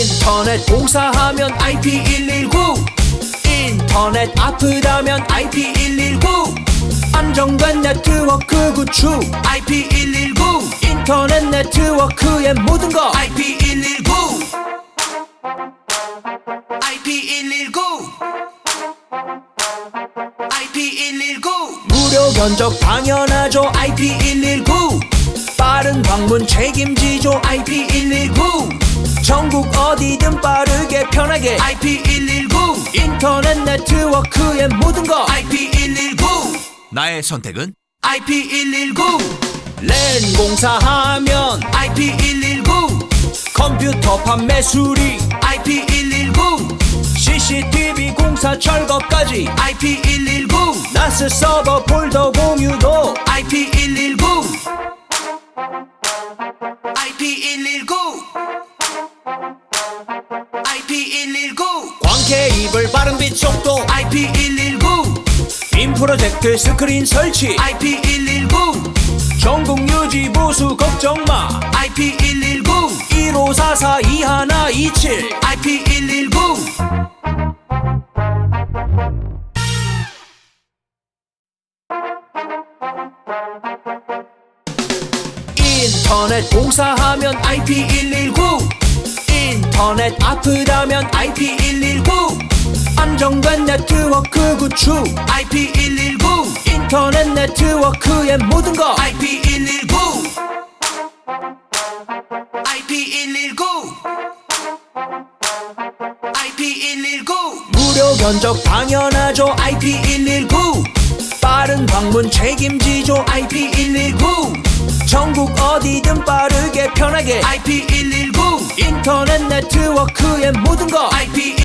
인터넷 공사하면 IP119 인터넷 아프다면 IP119 안정된 네트워크 구축 IP119 인터넷 네트워크의 모든 것 IP119 IP119 IP119 무료 견적 당연하죠 IP119 빠른 방문 책임지죠 IP119 전국 어디든 빠르게 편하게. IP119 인터넷 네트워크의 모든 것. IP119 나의 선택은? IP119 랜 공사하면 IP119 컴퓨터 판매 수리. IP119 CCTV 공사 철거까지. IP119 나스 서버 폴더 공유도. IP119 IP119 IP119 광 케이블 빠른 빛 속도 IP119 빔 프로젝트 스크린 설치 IP119 전국 유지 보수 걱정 마 IP119 1544 2127 IP119 인터넷 공사하면 IP119 인터넷 아프다면 IP119 안정된 네트워크 구축. IP119 인터넷 네트워크의 모든 것. IP119 IP119 IP119 무료 견적 당연하죠. IP119 빠른 방문 책임지죠. IP119 전국 어디든 빠르게 편하게. IP119 인터넷 네트워크의 모든 것. IP